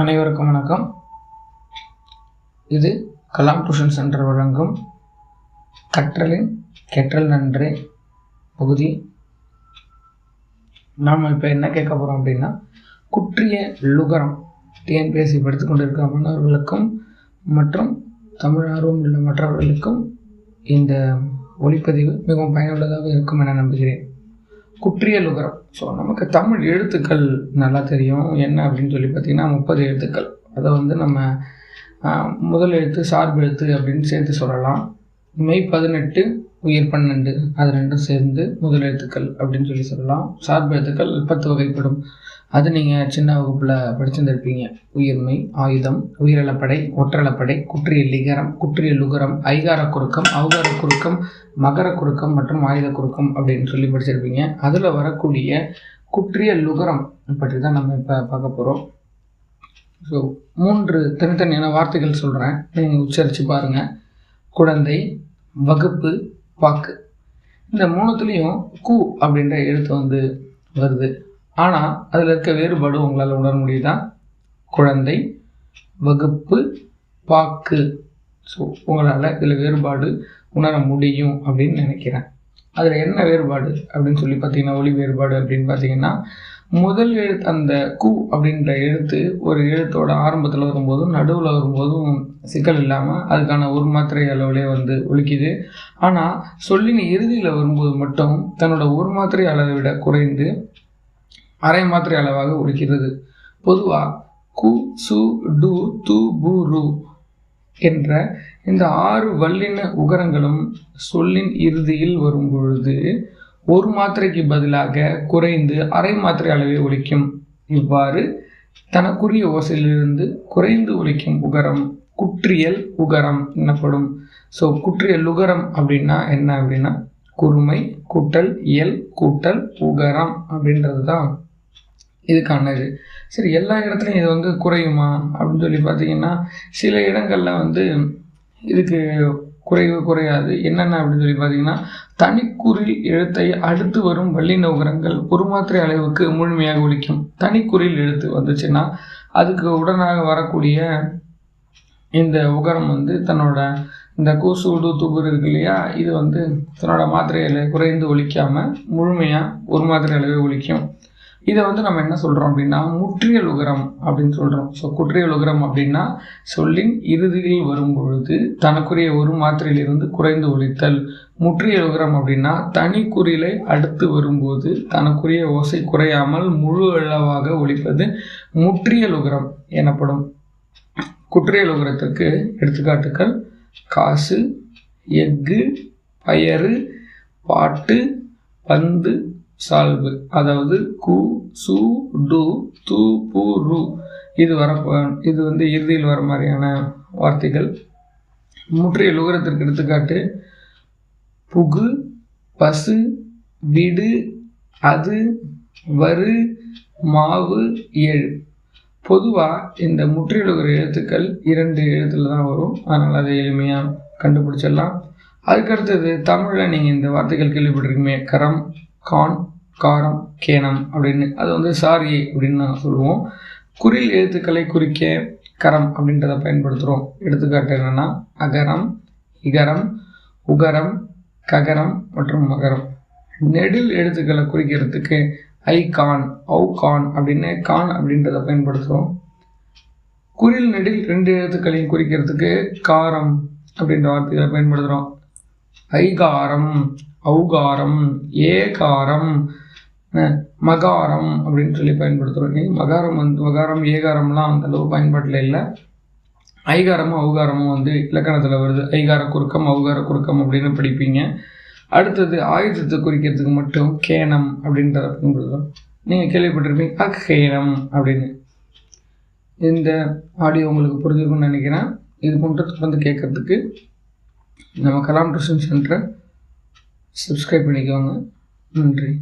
அனைவருக்கும் வணக்கம். இது கலாம் டியூஷன் சென்டர் வழங்கும் கற்றலின் கெற்றல் நன்றே பகுதி. நாம் இப்போ என்ன கேட்க போகிறோம் அப்படின்னா குற்றிய லுகரம் டிஎன்பிஎஸ்சி படித்து கொண்டிருக்கிற மாணவர்களுக்கும் மற்றும் தமிழ் ஆர்வம் உள்ள மற்றவர்களுக்கும் இந்த ஒளிப்பதிவு மிகவும் பயனுள்ளதாக இருக்கும் என நம்புகிறேன். குற்றியல் உகரம் ஸோ நமக்கு தமிழ் எழுத்துக்கள் நல்லா தெரியும். என்ன அப்படின்னு சொல்லி பார்த்தீங்கன்னா முப்பது எழுத்துக்கள். அதை வந்து நம்ம முதல் எழுத்து சார்பு எழுத்து அப்படின்னு சேர்த்து சொல்லலாம். மெய் பதினெட்டு உயிர் பன்னெண்டு அது ரெண்டும் சேர்ந்து முதல் எழுத்துக்கள் அப்படின்னு சொல்லி சொல்லலாம். சார்பு எழுத்துக்கள் பத்து வகைப்படும். அது நீங்கள் சின்ன வகுப்பில் படிச்சிருந்துருப்பீங்க. உயிர்மை ஆயுதம் உயிரிழப்படை ஒற்றளப்படை குற்றிய லிகரம் குற்றிய லுகரம் ஐகார குறுக்கம் அவகார குறுக்கம் மகர குறுக்கம் மற்றும் ஆயுத குறுக்கம் அப்படின்னு சொல்லி படிச்சிருப்பீங்க. அதில் வரக்கூடிய குற்றிய லுகரம் பற்றி தான் நம்ம இப்போ பார்க்க போகிறோம் ஸோ மூன்று தனித்தனியான வார்த்தைகள் சொல்கிறேன் நீங்கள் உச்சரித்து பாருங்கள் குழந்தை வகுப்பு வாக்கு. இந்த மூணுத்துலேயும் கு அப்படின்ற எழுத்து வந்து வருது. ஆனால் அதில் இருக்க வேறுபாடு உங்களால் உணர முடியுதா? குழந்தை வகுப்பு பாக்கு ஸோ உங்களால் இதில் வேறுபாடு உணர முடியும் அப்படின்னு நினைக்கிறேன். அதில் என்ன வேறுபாடு அப்படின்னு சொல்லி பார்த்தீங்கன்னா ஒளி வேறுபாடு அப்படின்னு பார்த்தீங்கன்னா முதல் எழுத்து அந்த கு அப்படின்ற எழுத்து ஒரு எழுத்தோட ஆரம்பத்தில் வரும்போதும் நடுவில் வரும்போதும் சிக்கல் இல்லாமல் அதுக்கான ஒரு மாத்திரை அளவுலே வந்து ஒழிக்குது ஆனால் சொல்லின் இறுதியில் வரும்போது மட்டும் தன்னோட ஒரு மாத்திரை அளவை விட குறைந்து அரை மாத்திரை அளவாக ஒழிக்கிறது பொதுவாக கு சு டு து பு ரு என்ற இந்த ஆறு வல்லின உகரங்களும் சொல்லின் இறுதியில் வரும் பொழுது ஒரு மாத்திரைக்கு பதிலாக குறைந்து அரை மாத்திரை அளவே ஒழிக்கும் இவ்வாறு தனக்குரிய ஓசையிலிருந்து குறைந்து ஒழிக்கும் உகரம் குற்றியல் உகரம் எனப்படும். ஸோ குற்றியல் உகரம் அப்படின்னா என்ன அப்படின்னா? குறுமை கூட்டல் இயல் கூட்டல் உகரம் அப்படின்றது தான் இதுக்கான இது. சரி எல்லா இடத்துலையும் இது வந்து குறையுமா? அப்படின்னு சொல்லி பார்த்தீங்கன்னா சில இடங்களில் வந்து இதுக்கு குறைவு குறையாது. என்னென்ன அப்படின்னு சொல்லி பார்த்தீங்கன்னா தனிக்குறில் எழுத்தை அடுத்து வரும் வள்ளி நோகரங்கள் ஒரு மாத்திரை அளவுக்கு முழுமையாக ஒழிக்கும் தனிக்குறில் எழுத்து வந்துச்சுன்னா அதுக்கு உடனாக வரக்கூடிய இந்த உகரம் வந்து தன்னோட இந்த கூசூடு துபுர் இருக்கு இல்லையா இது வந்து தன்னோட மாத்திரைகளை குறைந்து ஒழிக்காமல் முழுமையாக ஒரு மாத்திரை அளவே ஒழிக்கும் இதை வந்து நம்ம என்ன சொல்கிறோம் அப்படின்னா முற்றியல் உகரம் அப்படின்னு சொல்கிறோம் ஸோ குற்றியல் உகரம் அப்படின்னா சொல்லின் இறுதியில் வரும் பொழுது தனக்குரிய ஒரு மாத்திரையிலிருந்து குறைந்து ஒழித்தல். முற்றியல் உகரம் அப்படின்னா தனி குறிலை அடுத்து வரும்போது தனக்குரிய ஓசை குறையாமல் முழு அளவாக ஒழிப்பது முற்றியல் உகரம் எனப்படும். குற்றியல் உகரத்திற்கு எடுத்துக்காட்டுக்கள் காசு எஃகு பயறு பாட்டு பந்து சால்வு. அதாவது கு சு டு து பு ரு. இது வர இது வந்து இறுதியில் வர மாதிரியான வார்த்தைகள். முற்றிய லுகரத்திற்கு எடுத்துக்காட்டு புகு பசு விடு அது வரு மாவு ஏழு. பொதுவாக இந்த முற்றியலுகிற எழுத்துக்கள் இரண்டு எழுத்துல தான் வரும். அதனால் அதை எளிமையாக கண்டுபிடிச்சிடலாம். அதுக்கடுத்தது தமிழில் நீங்கள் இந்த வார்த்தைகள் கேள்விப்பட்டிருக்குமே கரம் கான் காரம் கேனம் அப்படின்னு அது வந்து சாரி அப்படின்னு நாங்கள் சொல்லுவோம். குறில் எழுத்துக்களை குறிக்க கரம் அப்படின்றத பயன்படுத்துகிறோம் எடுத்துக்காட்டு என்னென்னா அகரம் இகரம் உகரம் ககரம் மற்றும் மகரம். நெடில் எழுத்துக்களை குறிக்கிறதுக்கு ஐ கான் ஔ கான் அப்படின்னு கான் அப்படின்றத பயன்படுத்துகிறோம் குறில் நெடில் ரெண்டு எழுத்துக்களையும் குறிக்கிறதுக்கு காரம் அப்படின்ற வார்த்தைகளை பயன்படுத்துகிறோம் ஐகாரம் ஔகாரம் ஏகாரம் மகாரம் அப்படின்னு சொல்லி பயன்படுத்துகிறோம் மகாரம் வந்து மகாரம் ஏகாரம்லாம் அந்த அளவு பயன்பாட்டில் இல்லை. ஐகாரமும் ஔகாரமும் வந்து இலக்கணத்தில் வருது. ஐகார குறுக்கம் ஔகார குறுக்கம் அப்படின்னு படிப்பீங்க. அடுத்தது ஆயுதத்தை குறிக்கிறதுக்கு மட்டும் கேனம் அப்படின்றத பயன்படுத்துகிறோம் நீங்கள் கேள்விப்பட்டிருப்பீங்க அக்கேனம் அப்படின்னு. இந்த ஆடியோ உங்களுக்கு புரிஞ்சிருக்கும்னு நினைக்கிறேன். இது போன்ற தொடர்ந்து கேட்கறதுக்கு நம்ம கலாம் டியூஷன் சென்டரை சப்ஸ்கிரைப் பண்ணிக்கோங்க. நன்றி.